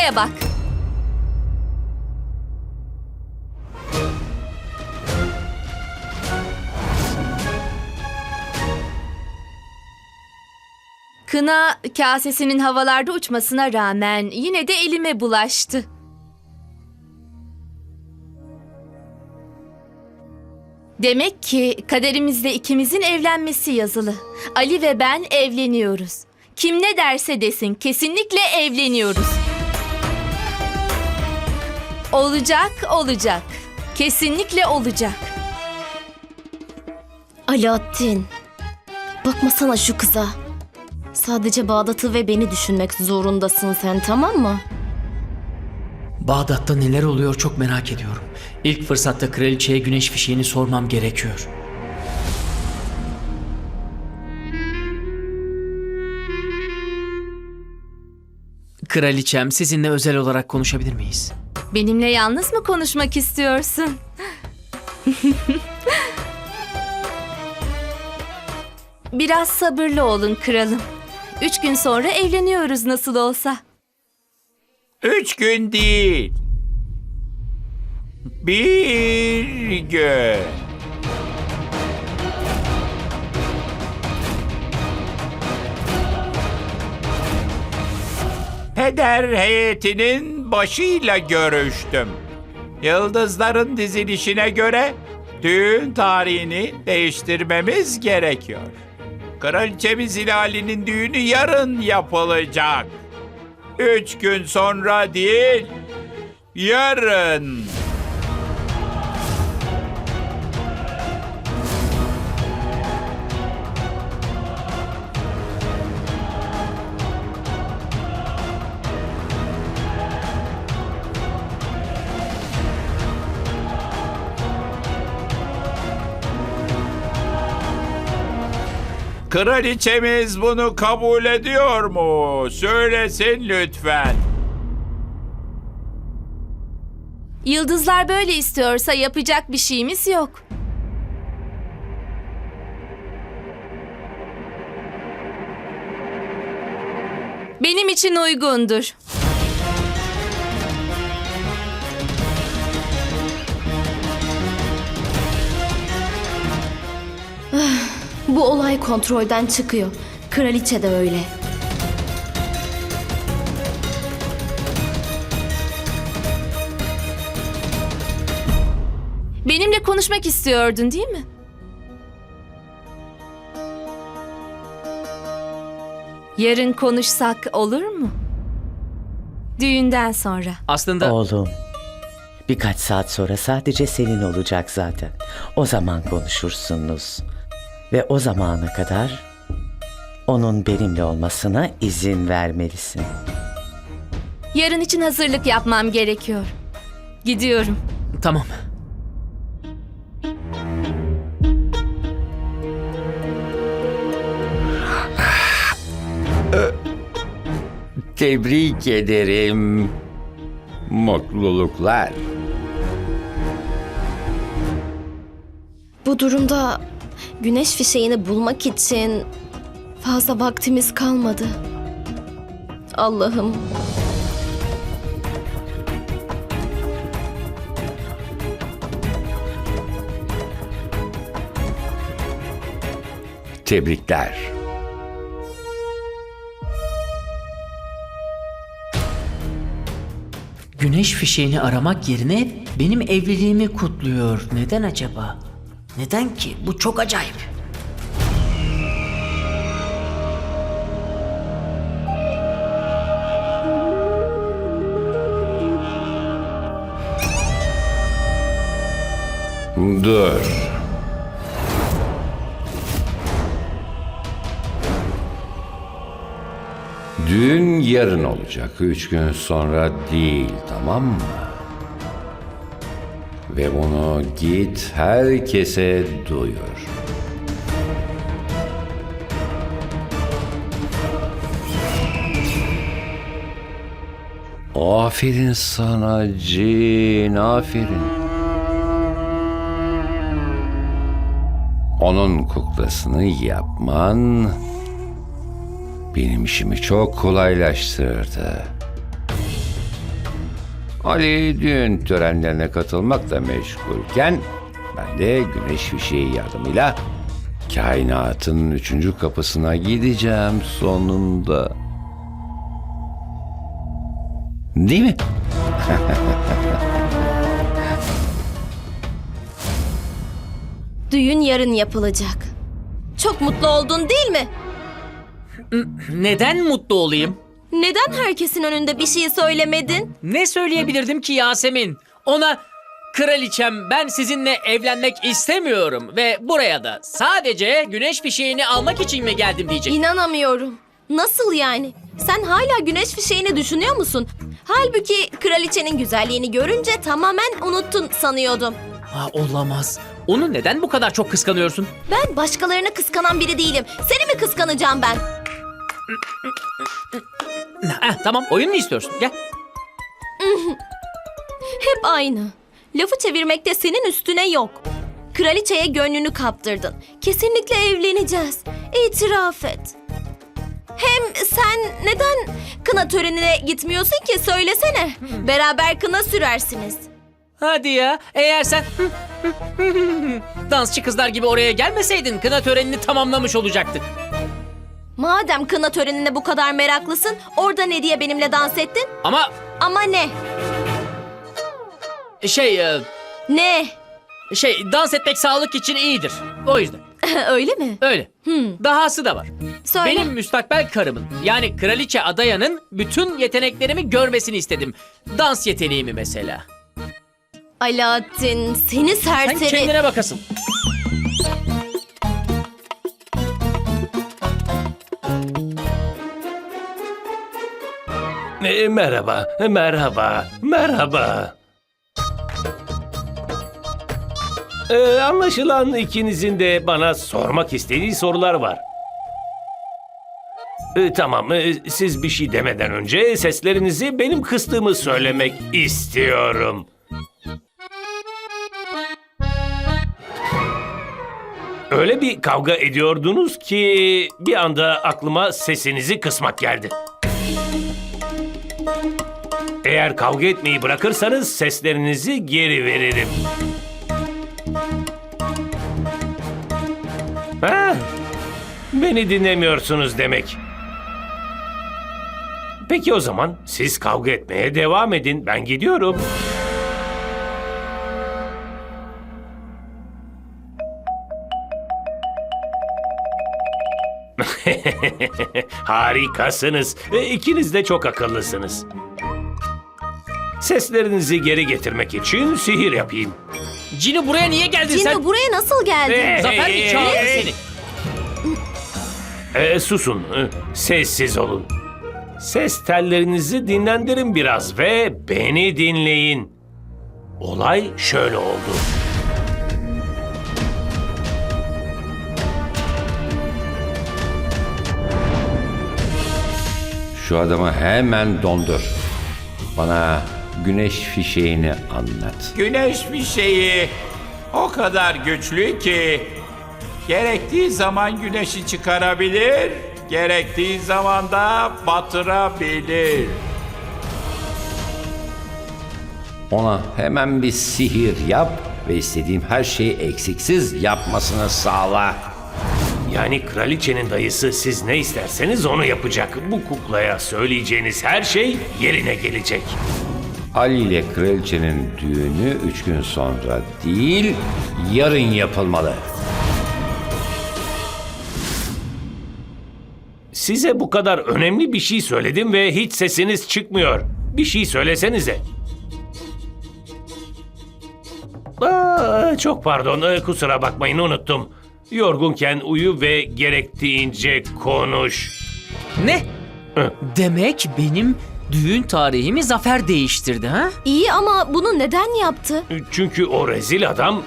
Buraya bak. Kına kasesinin havalarda uçmasına rağmen yine de elime bulaştı. Demek ki kaderimizde ikimizin evlenmesi yazılı. Ali ve ben evleniyoruz. Kim ne derse desin kesinlikle evleniyoruz. Olacak, olacak. Kesinlikle olacak. Alaaddin. Bakmasana şu kıza. Sadece Bağdat'ı ve beni düşünmek zorundasın sen tamam mı? Bağdat'ta neler oluyor çok merak ediyorum. İlk fırsatta kraliçeye güneş fişeğini sormam gerekiyor. Kraliçem sizinle özel olarak konuşabilir miyiz? Benimle yalnız mı konuşmak istiyorsun? Biraz sabırlı olun kralım. Üç gün sonra evleniyoruz nasıl olsa. Üç gün değil. Bir gün. Peder heyetinin başıyla görüştüm. Yıldızların dizilişine göre düğün tarihini değiştirmemiz gerekiyor. Kraliçemiz Hilali'nin düğünü yarın yapılacak. Üç gün sonra değil, yarın. Kraliçemiz bunu kabul ediyor mu? Söylesin lütfen. Yıldızlar böyle istiyorsa yapacak bir şeyimiz yok. Benim için uygundur. Bu olay kontrolden çıkıyor. Kraliçe de öyle. Benimle konuşmak istiyordun değil mi? Yarın konuşsak olur mu? Düğünden sonra. Aslında Oğlum, birkaç saat sonra sadece senin olacak zaten. O zaman konuşursunuz. Ve o zamana kadar onun benimle olmasına izin vermelisin. Yarın için hazırlık yapmam gerekiyor. Gidiyorum. tamam. Tebrik ederim. Mutluluklar. Bu durumda güneş fişeğini bulmak için fazla vaktimiz kalmadı. Allah'ım. Tebrikler. Güneş fişeğini aramak yerine benim evliliğimi kutluyor. Neden acaba? Neden ki? Bu çok acayip. Dur. Düğün yarın olacak. Üç gün sonra değil, tamam mı? Ve bunu git herkese duyur. Aferin sana Cin, aferin. Onun kuklasını yapman benim işimi çok kolaylaştırdı. Ali düğün törenlerine katılmakla meşgulken ben de güneş fişeği yardımıyla kainatın üçüncü kapısına gideceğim sonunda. Değil mi? Düğün yarın yapılacak. Çok mutlu oldun değil mi? Neden mutlu olayım? Neden herkesin önünde bir şey söylemedin? Ne söyleyebilirdim ki Yasemin? Ona kraliçem ben sizinle evlenmek istemiyorum ve buraya da sadece güneş fişeğini almak için mi geldim diyecek. İnanamıyorum. Nasıl yani? Sen hala güneş fişeğini düşünüyor musun? Halbuki kraliçenin güzelliğini görünce tamamen unuttun sanıyordum. Ha, olamaz. Onu neden bu kadar çok kıskanıyorsun? Ben başkalarını kıskanan biri değilim. Seni mi kıskanacağım ben? Heh, tamam oyun mu istiyorsun? Gel. Hep aynı. Lafı çevirmekte senin üstüne yok. Kraliçeye gönlünü kaptırdın. Kesinlikle evleneceğiz. İtiraf et. Hem sen neden kına törenine gitmiyorsun ki söylesene. Beraber kına sürersiniz. Hadi ya. Eğer sen dansçı kızlar gibi oraya gelmeseydin kına törenini tamamlamış olacaktık. Madem kına törenine bu kadar meraklısın, orada ne diye benimle dans ettin? Ama Ama ne? şey e, Ne? şey dans etmek sağlık için iyidir. O yüzden. Öyle mi? Öyle. Dahası da var. Söyle. Benim müstakbel karımın yani kraliçe Adaya'nın bütün yeteneklerimi görmesini istedim. Dans yeteneğimi mesela. Alaaddin, seni Sen serseri. kendine bakasın. E, merhaba, merhaba, merhaba. E, anlaşılan ikinizin de bana sormak istediği sorular var. E, tamam, e, siz bir şey demeden önce seslerinizi benim kıstığımı söylemek istiyorum. Öyle bir kavga ediyordunuz ki bir anda aklıma sesinizi kısmak geldi. Eğer kavga etmeyi bırakırsanız seslerinizi geri veririm. Ha? Beni dinlemiyorsunuz demek. Peki o zaman siz kavga etmeye devam edin. Ben gidiyorum. Harikasınız. E, İkiniz de çok akıllısınız. Seslerinizi geri getirmek için sihir yapayım. Cino buraya niye geldin Cino sen? buraya nasıl geldin? Ee, Zafer mi çağırdı seni? E, susun, sessiz olun. Ses tellerinizi dinlendirin biraz ve beni dinleyin. Olay şöyle oldu. Şu adamı hemen dondur. Bana güneş fişeğini anlat. Güneş fişeği o kadar güçlü ki gerektiği zaman güneşi çıkarabilir, gerektiği zaman da batırabilir. Ona hemen bir sihir yap ve istediğim her şeyi eksiksiz yapmasını sağla. Yani kraliçenin dayısı siz ne isterseniz onu yapacak. Bu kuklaya söyleyeceğiniz her şey yerine gelecek. Ali ile kraliçenin düğünü üç gün sonra değil, yarın yapılmalı. Size bu kadar önemli bir şey söyledim ve hiç sesiniz çıkmıyor. Bir şey söylesenize. Aa, çok pardon, ee, kusura bakmayın unuttum. Yorgunken uyu ve gerektiğince konuş. Ne? Hı. Demek benim düğün tarihimi Zafer değiştirdi ha? İyi ama bunu neden yaptı? Çünkü o rezil adam,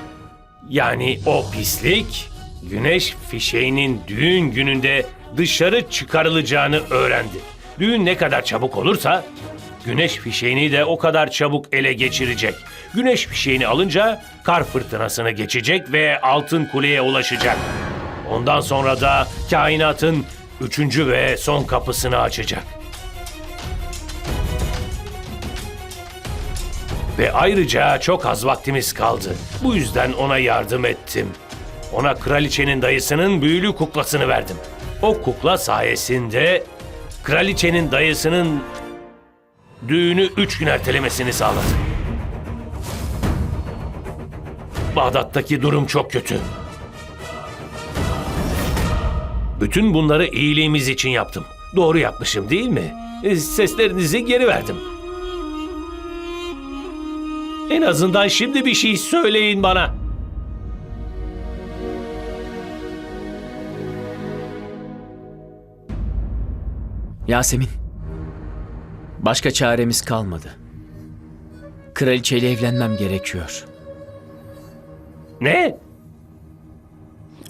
yani o pislik, güneş fişeğinin düğün gününde dışarı çıkarılacağını öğrendi. Düğün ne kadar çabuk olursa, güneş fişeğini de o kadar çabuk ele geçirecek. Güneş fişeğini alınca kar fırtınasını geçecek ve altın kuleye ulaşacak. Ondan sonra da kainatın üçüncü ve son kapısını açacak. Ve ayrıca çok az vaktimiz kaldı. Bu yüzden ona yardım ettim. Ona kraliçenin dayısının büyülü kuklasını verdim. O kukla sayesinde kraliçenin dayısının düğünü üç gün ertelemesini sağladı. Bağdat'taki durum çok kötü. Bütün bunları iyiliğimiz için yaptım. Doğru yapmışım değil mi? Seslerinizi geri verdim. En azından şimdi bir şey söyleyin bana. Yasemin. Başka çaremiz kalmadı. Kraliçeyle evlenmem gerekiyor. Ne?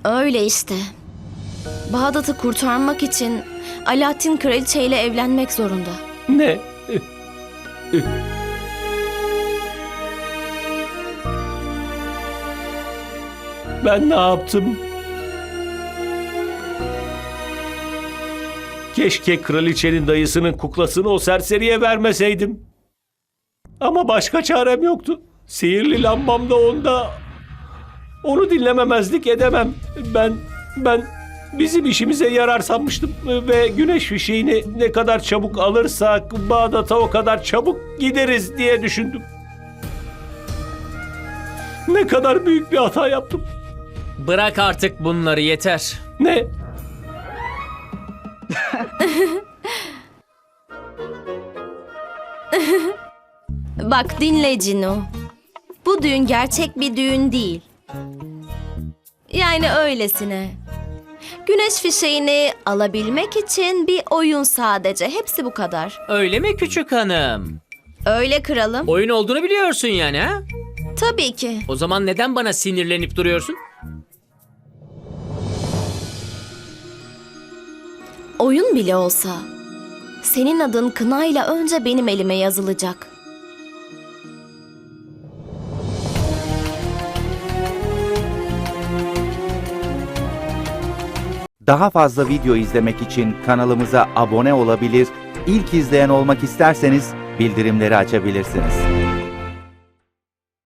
Öyle işte. Bağdat'ı kurtarmak için Alaaddin kraliçeyle evlenmek zorunda. Ne? Ben ne yaptım? Keşke kraliçenin dayısının kuklasını o serseriye vermeseydim. Ama başka çarem yoktu. Sihirli lambam da onda. Onu dinlememezlik edemem. Ben, ben bizim işimize yarar sanmıştım. Ve güneş fişeğini ne kadar çabuk alırsak Bağdat'a o kadar çabuk gideriz diye düşündüm. Ne kadar büyük bir hata yaptım. Bırak artık bunları yeter. Ne? Bak dinle Cino. Bu düğün gerçek bir düğün değil. Yani öylesine. Güneş fişeğini alabilmek için bir oyun sadece. Hepsi bu kadar. Öyle mi küçük hanım? Öyle kralım. Oyun olduğunu biliyorsun yani ha? Tabii ki. O zaman neden bana sinirlenip duruyorsun? Oyun bile olsa senin adın kınayla önce benim elime yazılacak. Daha fazla video izlemek için kanalımıza abone olabilir, ilk izleyen olmak isterseniz bildirimleri açabilirsiniz.